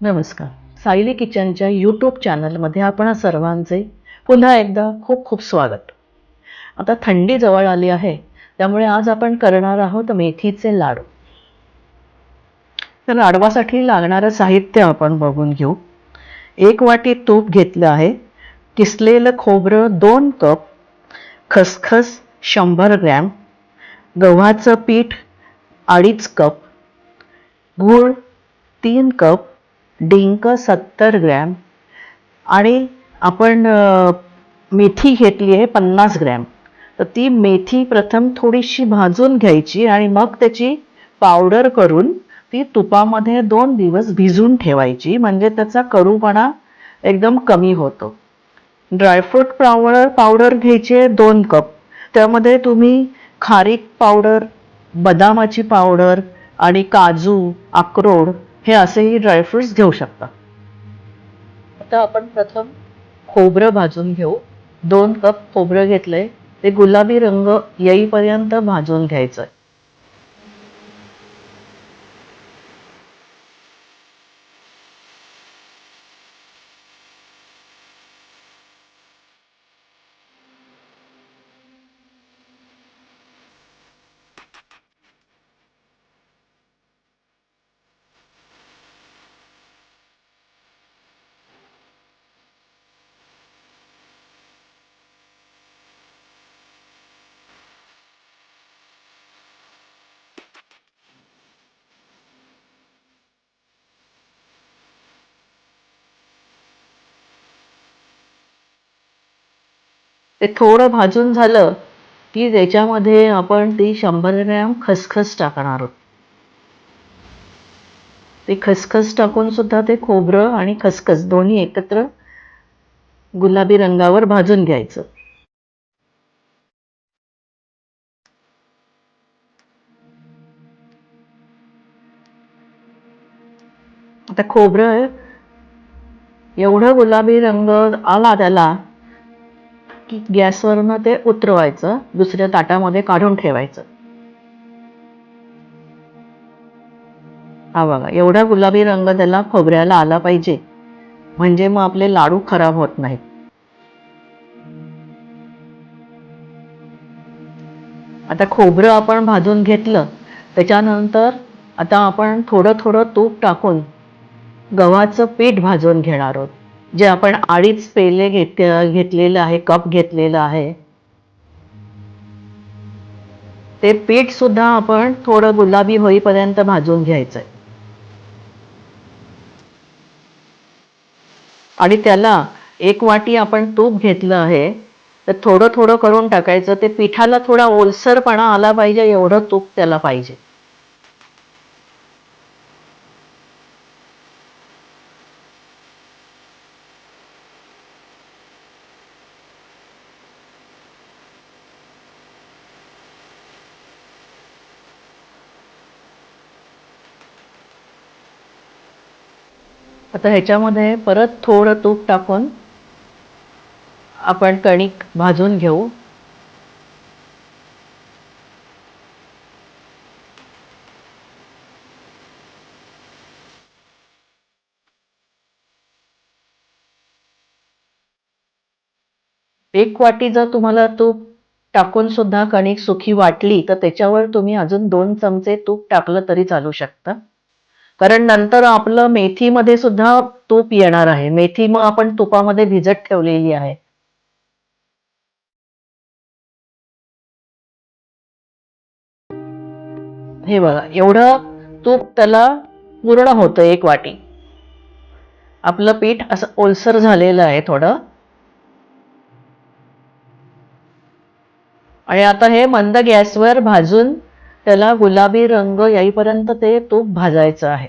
नमस्कार. सायली किचनच्या यूट्यूब चॅनलमध्ये आपण सर्वांचे पुन्हा एकदा खूप खूप स्वागत. आता थंडी जवळ आली आहे त्यामुळे आज आपण करणार आहोत मेथीचे लाडू. तर लाडवासाठी लागणारं साहित्य आपण बघून घेऊ. एक वाटी तूप घेतलं आहे किसलेलं खोबरं दोन कप खसखस शंभर ग्रॅम गव्हाचं पीठ अडीच कप गूळ तीन कप डिंक सत्तर ग्रॅम आणि आपण मेथी घेतली आहे पन्नास ग्रॅम. तर ती मेथी प्रथम थोडीशी भाजून घ्यायची आणि मग त्याची पावडर करून ती तुपामध्ये दोन दिवस भिजून ठेवायची. म्हणजे त्याचा कडूपणा एकदम कमी होतो. ड्रायफ्रूट पावडर पावडर घ्यायची आहे दोन कप. त्यामध्ये तुम्ही खारीक पावडर बदामाची पावडर आणि काजू अक्रोड हे असेही ड्रायफ्रुट्स घेऊ शकता. आता आपण प्रथम खोबरं भाजून घेऊ. दोन कप खोबरं घेतलंय. ते गुलाबी रंग येईपर्यंत भाजून घ्यायचं ते थोडं भाजून झालं की त्याच्यामध्ये आपण ती शंभर ग्रॅम खसखस टाकणार. आहोत ते खसखस टाकून सुद्धा ते खोबरं आणि खसखस दोन्ही एकत्र गुलाबी रंगावर भाजून घ्यायचं. आता खोबरं एवढं गुलाबी रंग आला त्याला की गॅसवरनं ते उतरवायचं दुसऱ्या ताटामध्ये काढून ठेवायचं. हा बघा एवढा गुलाबी रंग त्याला खोबऱ्याला आला पाहिजे. म्हणजे मग आपले लाडू खराब होत नाहीत. आता खोबरं आपण भाजून घेतलं त्याच्यानंतर आता आपण थोडं थोडं तूप टाकून गव्हाचं पीठ भाजून घेणार आहोत. जे आपण आळीच पेले घेत घेतलेलं आहे कप घेतलेलं आहे ते पीठ सुद्धा आपण थोडं गुलाबी होईपर्यंत भाजून घ्यायचंय. आणि त्याला एक वाटी आपण तूप घेतलं आहे तर थोडं थोडं करून टाकायचं. ते पिठाला थोडा ओलसरपणा आला पाहिजे एवढं तूप त्याला पाहिजे. आता ह्याच्यामध्ये परत थोडं तूप टाकून आपण कणिक भाजून घेऊ. एक वाटी जर तुम्हाला तूप टाकून सुद्धा कणिक सुखी वाटली तर त्याच्यावर तुम्ही अजून दोन चमचे तूप टाकलं तरी चालू शकतं. कारण नंतर आपलं मेथीमध्ये सुद्धा तूप येणार आहे. मेथी मग आपण तुपामध्ये भिजत ठेवलेली आहे. हे बघा एवढं तूप त्याला पूर्ण होतं एक वाटी. आपलं पीठ असं ओलसर झालेलं आहे थोडं. आणि आता हे मंद गॅसवर भाजून त्याला गुलाबी रंग येईपर्यंत ते तूप भाजायचं आहे.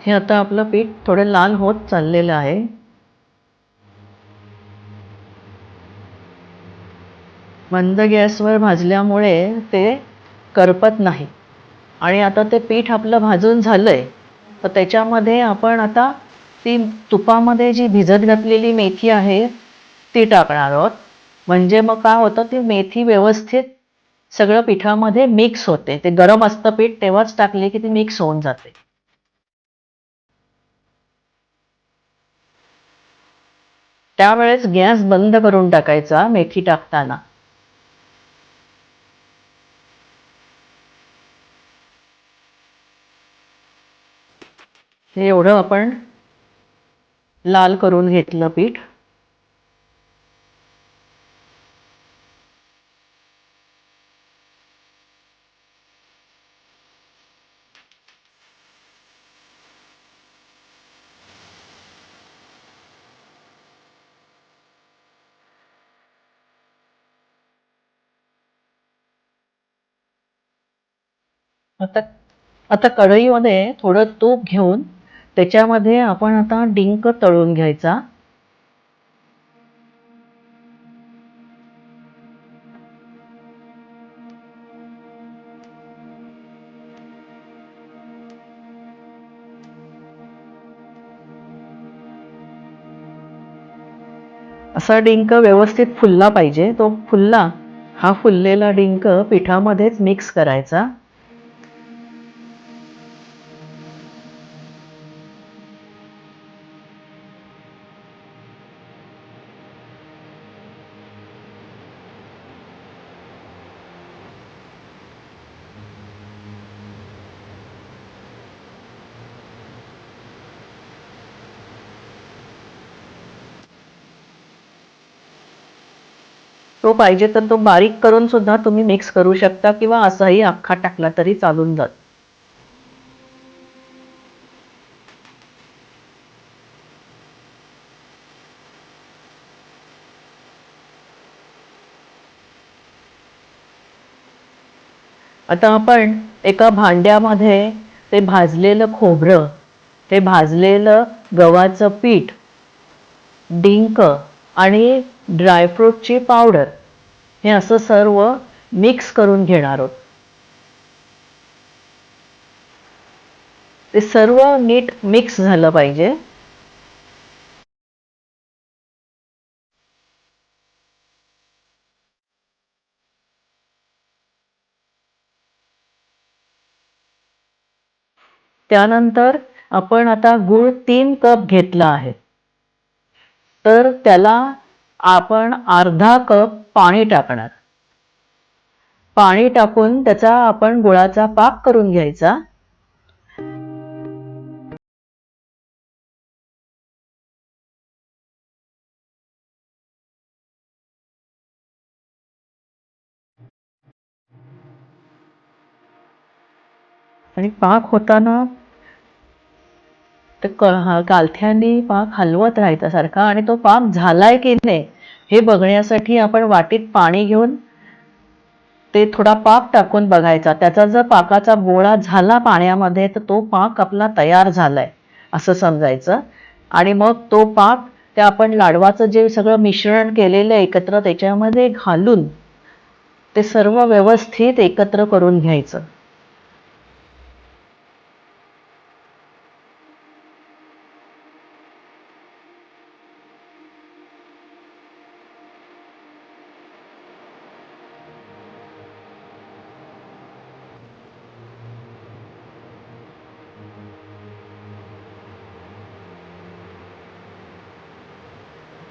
हे आता आपलं पीठ थोडं लाल होत चाललेलं आहे. मंद गॅसवर भाजल्यामुळे ते करपत नाही. आणि आता ते पीठ आपलं भाजून झालं आहे तर त्याच्यामध्ये आपण आता ती तुपामध्ये जी भिजत घातलेली मेथी आहे ती टाकणार आहोत. म्हणजे मग काय होतं ती मेथी व्यवस्थित सगळं पिठामध्ये मिक्स होते. ते गरम असतं पीठ तेव्हाच टाकले की ती मिक्स होऊन जाते. त्यावेळेस गॅस बंद करून टाकायचा मेथी टाकताना. हे एवढं आपण लाल करून घेतलं पीठ. आता आता कढईमध्ये थोडं तूप घेऊन त्याच्यामध्ये आपण आता डिंक तळून घ्यायचा. असा डिंक व्यवस्थित फुलला पाहिजे. तो फुलला हा फुललेला डिंक पिठामध्येच मिक्स करायचा. तो पाहिजे तर तो बारीक करून सुद्धा तुम्ही मिक्स करू शकता किंवा असाही अख्खा टाकला तरी चालून जात. आता आपण एका भांड्यामध्ये ते भाजलेलं खोबरं ते भाजलेलं गव्हाचं पीठ डिंक आणि ड्रायफ्रूटची पावडर हे असं सर्व मिक्स करून घेणार आहोत. ते सर्व नीट मिक्स झालं पाहिजे. त्यानंतर आपण आता गूळ तीन कप घेतला आहे. तर त्याला आपण अर्धा कप पाणी टाकणार. पाणी टाकून त्याचा आपण गुळाचा पाक करून घ्यायचा. आणि पाक होताना तर क हा गालथ्याने पाक हलवत राहायचा सारखा आणि तो पाक झालाय की नाही हे बघण्यासाठी आपण वाटीत पाणी घेऊन ते थोडा पाक टाकून बघायचा. त्याचा जर पाकाचा गोळा झाला पाण्यामध्ये तर तो पाक आपला तयार झालाय असं समजायचं. आणि मग तो पाक त्या आपण लाडवाचं जे सगळं मिश्रण केलेलं आहे एकत्र त्याच्यामध्ये घालून ते सर्व व्यवस्थित एकत्र करून घ्यायचं.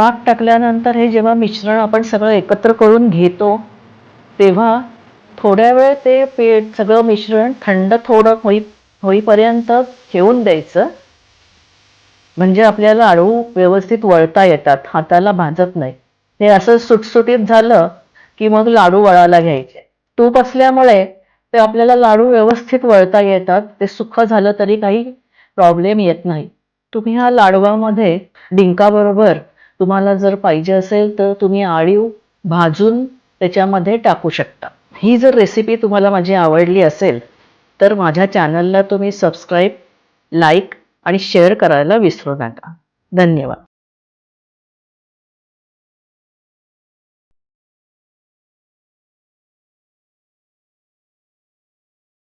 पाक टाकल्यानंतर हे जेव्हा मिश्रण आपण सगळं एकत्र करून घेतो तेव्हा थोड्या वेळ ते पे सगळं मिश्रण थंड थोडं होई होईपर्यंत ठेवून द्यायचं. म्हणजे आपल्याला लाडू व्यवस्थित वळता येतात हाताला भाजत नाही. हे असं सुटसुटीत झालं की मग लाडू वळायला घ्यायचे. तूप असल्यामुळे ते आपल्याला लाडू व्यवस्थित वळता येतात ते सुख झालं तरी काही प्रॉब्लेम येत नाही. तुम्ही ह्या लाडवामध्ये डिंकाबरोबर तुम्हाला जर पाहिजे असेल तर तुम्ही आळीव भाजून त्याच्यामध्ये टाकू शकता. ही जर रेसिपी तुम्हाला माझी आवडली असेल तर माझ्या चॅनलला तुम्ही सबस्क्राईब लाईक आणि शेअर करायला विसरू नका. धन्यवाद.